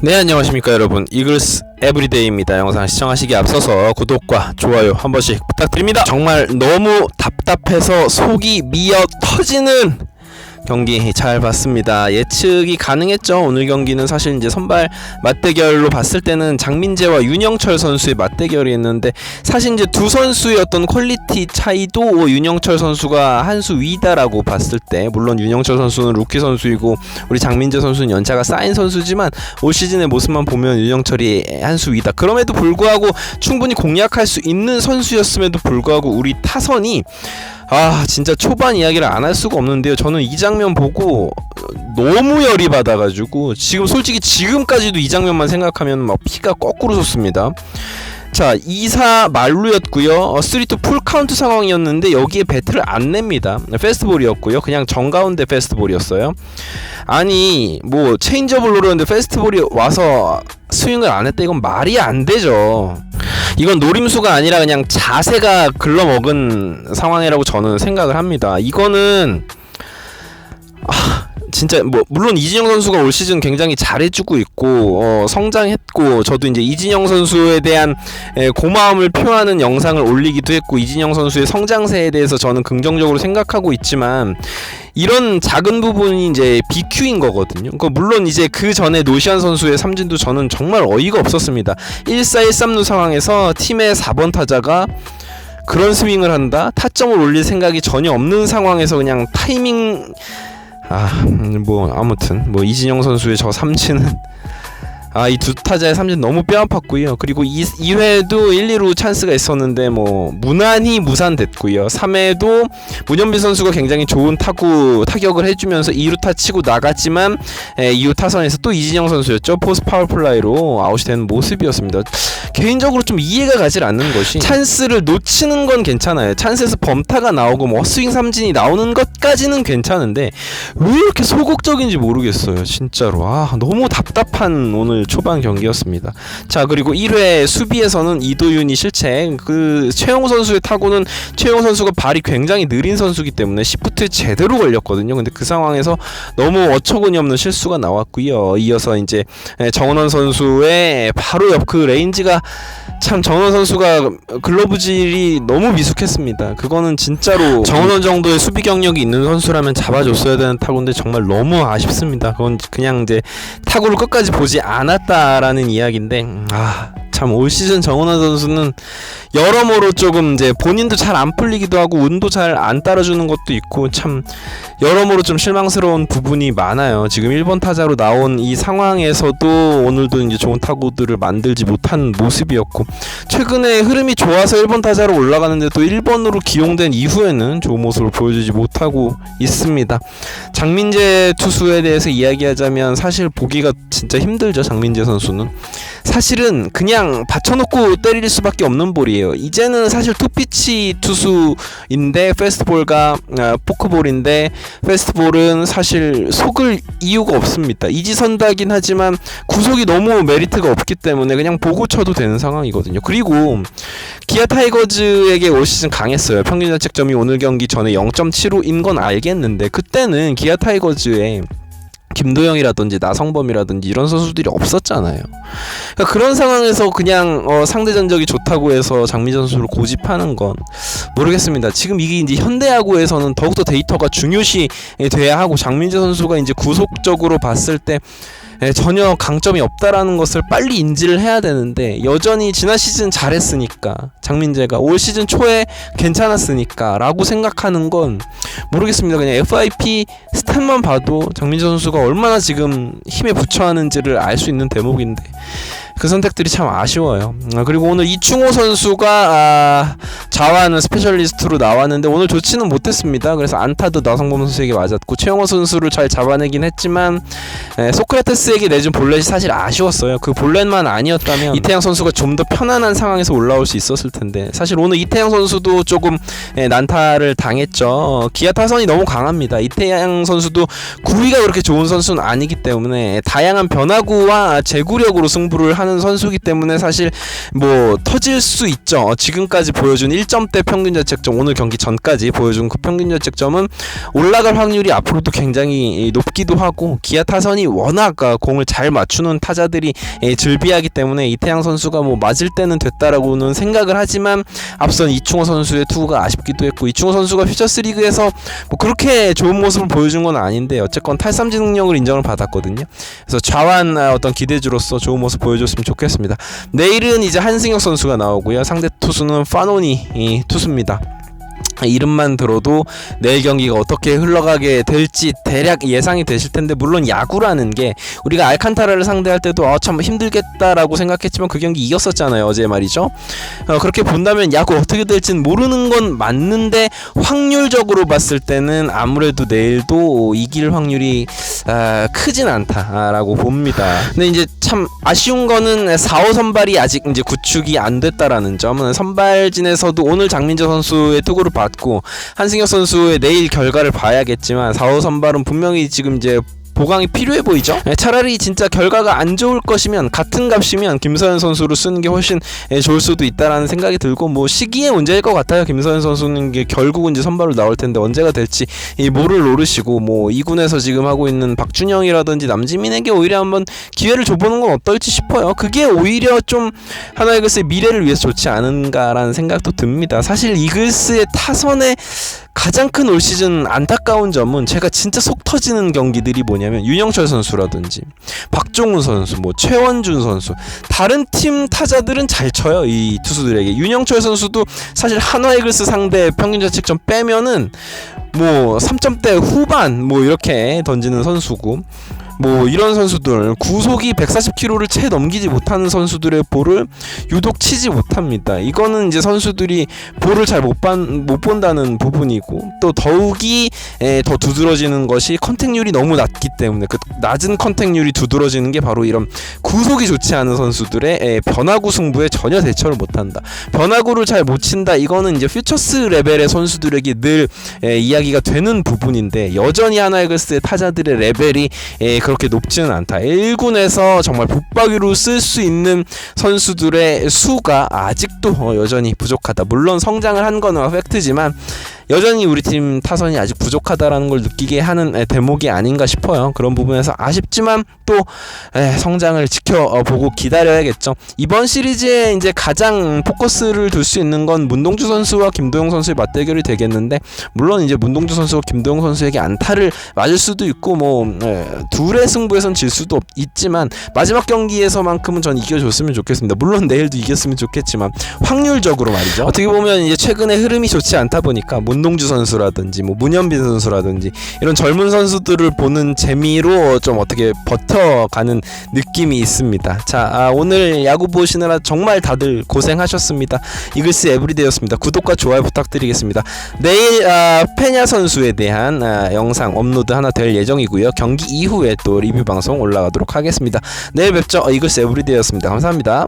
네 안녕하십니까 여러분. 이글스 에브리데이입니다. 영상 시청하시기 앞서서 구독과 좋아요 한 번씩 부탁드립니다. 정말 너무 답답해서 속이 미어 터지는 경기 잘 봤습니다. 예측이 가능했죠. 오늘 경기는 사실 이제 선발 맞대결로 봤을 때는 장민재와 윤영철 선수의 맞대결이었는데 사실 이제 두 선수의 어떤 퀄리티 차이도 윤영철 선수가 한 수 위다라고 봤을 때 물론 윤영철 선수는 루키 선수이고 우리 장민재 선수는 연차가 쌓인 선수지만 올 시즌의 모습만 보면 윤영철이 한 수 위다. 그럼에도 불구하고 충분히 공략할 수 있는 선수였음에도 불구하고 우리 타선이 아 진짜 초반 이야기를 안 할 수가 없는데요. 저는 이 장면 보고 너무 열이 받아가지고 지금 솔직히 지금까지도 이 장면만 생각하면 막 피가 거꾸로 솟습니다. 자 2사 말루였고요. 3-2 풀카운트 상황이었는데 여기에 배트를 안 냅니다. 페스트볼이었고요. 그냥 정가운데 페스트볼이었어요. 아니 뭐 체인저블 노렸는데 페스트볼이 와서 스윙을 안 했다. 이건 말이 안 되죠 이건 노림수가 아니라 그냥 자세가 글러먹은 상황이라고 저는 생각을 합니다. 이거는 아, 진짜 뭐 물론 이진영 선수가 올 시즌 굉장히 잘해주고 있고 어, 성장했고 저도 이제 이진영 선수에 대한 에, 고마움을 표하는 영상을 올리기도 했고 이진영 선수의 성장세에 대해서 저는 긍정적으로 생각하고 있지만 이런 작은 부분이 이제 BQ인 거거든요. 그러니까 물론 이제 그 전에 노시안 선수의 삼진도 저는 정말 어이가 없었습니다. 1-4-1-3루 상황에서 팀의 4번 타자가 그런 스윙을 한다? 타점을 올릴 생각이 전혀 없는 상황에서 그냥 타이밍 아, 뭐 아무튼 뭐 이진영 선수의 저 삼진은 아, 이 두 타자의 삼진 너무 뼈 아팠고요. 그리고 2, 2회도 1, 2루 찬스가 있었는데 뭐 무난히 무산됐고요. 3회도 문현빈 선수가 굉장히 좋은 타구 타격을 해주면서 2루 타 치고 나갔지만 에, 2루 타선에서 또 이진영 선수였죠. 포스 파울 플라이로 아웃이 되는 모습이었습니다. 개인적으로 좀 이해가 가질 않는 것이 찬스를 놓치는 건 괜찮아요. 찬스에서 범타가 나오고 뭐 스윙 삼진이 나오는 것까지는 괜찮은데 왜 이렇게 소극적인지 모르겠어요. 진짜로 아 너무 답답한 오늘 초반 경기였습니다. 자 그리고 1회 수비에서는 이도윤이 실책 그 최영 선수의 타구는 최영 선수가 발이 굉장히 느린 선수기 때문에 시프트에 제대로 걸렸거든요. 근데 그 상황에서 너무 어처구니 없는 실수가 나왔고요. 이어서 이제 정원원 선수의 바로 옆 그 레인지가 참 정원 선수가 글러브질이 너무 미숙했습니다. 그거는 진짜로 정원 정도의 수비 경력이 있는 선수라면 잡아줬어야 되는 타구인데 정말 너무 아쉽습니다. 그건 그냥 이제 타구를 끝까지 보지 않 았다라는 이야기인데 음, 아. 참 올 시즌 정은환 선수는 여러모로 조금 이제 본인도 잘 안 풀리기도 하고 운도 잘 안 따라주는 것도 있고 참 여러모로 좀 실망스러운 부분이 많아요. 지금 1번 타자로 나온 이 상황에서도 오늘도 이제 좋은 타구들을 만들지 못한 모습이었고 최근에 흐름이 좋아서 1번 타자로 올라가는데 또 1번으로 기용된 이후에는 좋은 모습을 보여주지 못하고 있습니다. 장민재 투수에 대해서 이야기하자면 사실 보기가 진짜 힘들죠. 장민재 선수는 사실은 그냥 받쳐놓고 때릴 수밖에 없는 볼이에요. 이제는 사실 투피치 투수인데 페스트볼과 아, 포크볼인데 페스트볼은 사실 속을 이유가 없습니다. 이지선다긴 하지만 구속이 너무 메리트가 없기 때문에 그냥 보고 쳐도 되는 상황이거든요. 그리고 기아 타이거즈에게 올 시즌 강했어요. 평균 자책점이 오늘 경기 전에 0.75인 건 알겠는데 그때는 기아 타이거즈에 김도영이라든지 나성범이라든지 이런 선수들이 없었잖아요. 그러니까 그런 상황에서 그냥 어, 상대 전적이 좋다고 해서 장민재 선수를 고집하는 건 모르겠습니다. 지금 이게 이제 현대야구에서는 더욱더 데이터가 중요시 돼야 하고 장민재 선수가 이제 구속적으로 봤을 때 예, 전혀 강점이 없다라는 것을 빨리 인지를 해야 되는데 여전히 지난 시즌 잘했으니까 장민재가 올 시즌 초에 괜찮았으니까라고 생각하는 건 모르겠습니다. 그냥 FIP 스탯만 봐도 장민재 선수가 얼마나 지금 힘에 부처하는지를 알 수 있는 대목인데 그 선택들이 참 아쉬워요. 아, 그리고 오늘 이충호 선수가 아, 자와하는 스페셜리스트로 나왔는데 오늘 좋지는 못했습니다. 그래서 안타도 나성범 선수에게 맞았고 최영호 선수를 잘 잡아내긴 했지만 에, 소크라테스에게 내준 볼넷이 사실 아쉬웠어요. 그 볼넷만 아니었다면 이태양 선수가 좀 더 편안한 상황에서 올라올 수 있었을 텐데 사실 오늘 이태양 선수도 조금 에, 난타를 당했죠. 기아 타선이 너무 강합니다. 이태양 선수도 구위가 그렇게 좋은 선수는 아니기 때문에 다양한 변화구와 제구력으로 승부를 하는 하는 선수기 때문에 사실 뭐 터질 수 있죠. 지금까지 보여준 1점대 평균 자책점 오늘 경기 전까지 보여준 그 평균 자책점은 올라갈 확률이 앞으로도 굉장히 높기도 하고 기아 타선이 워낙 공을 잘 맞추는 타자들이 예, 즐비하기 때문에 이태양 선수가 뭐 맞을 때는 됐다라고는 생각을 하지만 앞선 이충호 선수의 투구가 아쉽기도 했고 이충호 선수가 퓨처스 리그에서 뭐 그렇게 좋은 모습을 보여준 건 아닌데 어쨌건 탈삼진 능력을 인정을 받았거든요. 그래서 좌완 아, 어떤 기대주로서 좋은 모습 보여줬 으면 좋겠습니다. 내일은 이제 한승혁 선수가 나오고요. 상대 투수는 파노니 이 투수입니다. 이름만 들어도 내일 경기가 어떻게 흘러가게 될지 대략 예상이 되실 텐데 물론 야구라는 게 우리가 알칸타라를 상대할 때도 아, 참 힘들겠다라고 생각했지만 그 경기 이겼었잖아요 어제 말이죠 어, 그렇게 본다면 야구 어떻게 될지는 모르는 건 맞는데 확률적으로 봤을 때는 아무래도 내일도 이길 확률이 아, 크진 않다라고 봅니다 근데 이제 참 아쉬운 거는 4, 5 선발이 아직 이제 구축이 안 됐다라는 점은 선발진에서도 오늘 장민재 선수의 투구를 받고 한승혁 선수의 내일 결과를 봐야겠지만 4호 선발은 분명히 지금 이제 보강이 필요해 보이죠? 예, 차라리 진짜 결과가 안 좋을 것이면 같은 값이면 김서현 선수를 쓰는 게 훨씬 예, 좋을 수도 있다라는 생각이 들고 뭐 시기의 문제일 것 같아요. 김서현 선수는 게 결국은 이제 선발로 나올 텐데 언제가 될지 이 모를 노르시고 뭐 2군에서 지금 하고 있는 박준영이라든지 남지민에게 오히려 한번 기회를 줘보는 건 어떨지 싶어요. 그게 오히려 좀 하나이글스의 미래를 위해서 좋지 않은가라는 생각도 듭니다. 사실 이글스의 타선에 가장 큰 올 시즌 안타까운 점은 제가 진짜 속 터지는 경기들이 뭐냐면 윤영철 선수라든지 박종훈 선수, 뭐 최원준 선수. 다른 팀 타자들은 잘 쳐요 이 투수들에게. 윤영철 선수도 사실 한화이글스 상대 평균 자책점 빼면은 뭐 3점대 후반 뭐 이렇게 던지는 선수고 뭐 이런 선수들 구속이 140km를 채 넘기지 못하는 선수들의 볼을 유독 치지 못합니다. 이거는 이제 선수들이 볼을 잘못못 본다는 부분이고 또 더욱이 에, 더 두드러지는 것이 컨택률이 너무 낮기 때문에 그 낮은 컨택률이 두드러지는 게 바로 이런 구속이 좋지 않은 선수들의 에, 변화구 승부에 전혀 대처를 못한다. 변화구를 잘 못 친다. 이거는 이제 퓨처스 레벨의 선수들에게 늘 에, 이야기가 되는 부분인데 여전히 하나이글스의 타자들의 레벨이 에, 그렇게 높지는 않다. 1군에서 정말 붙박이로 쓸 수 있는 선수들의 수가 아직도 어, 여전히 부족하다. 물론 성장을 한 거는 팩트지만 여전히 우리 팀 타선이 아직 부족하다라는 걸 느끼게 하는 에, 대목이 아닌가 싶어요. 그런 부분에서 아쉽지만 또 에, 성장을 지켜보고 기다려야겠죠. 이번 시리즈에 이제 가장 포커스를 둘 수 있는 건 문동주 선수와 김도영 선수의 맞대결이 되겠는데 물론 이제 문동주 선수가 김도영 선수에게 안타를 맞을 수도 있고 뭐 에, 둘의 승부에선 질 수도 없, 있지만 마지막 경기에서만큼은 전 이겨줬으면 좋겠습니다. 물론 내일도 이겼으면 좋겠지만 확률적으로 말이죠. 어떻게 보면 이제 최근에 흐름이 좋지 않다 보니까 문 동주 선수라든지 뭐 문현빈 선수라든지 이런 젊은 선수들을 보는 재미로 좀 어떻게 버텨가는 느낌이 있습니다. 자 아, 오늘 야구 보시느라 정말 다들 고생하셨습니다. 이글스 에브리데이였습니다. 구독과 좋아요 부탁드리겠습니다. 내일 아, 페냐 선수에 대한 아, 영상 업로드 하나 될 예정이고요. 경기 이후에 또 리뷰 방송 올라가도록 하겠습니다. 내일 뵙죠. 어, 이글스 에브리데이였습니다. 감사합니다.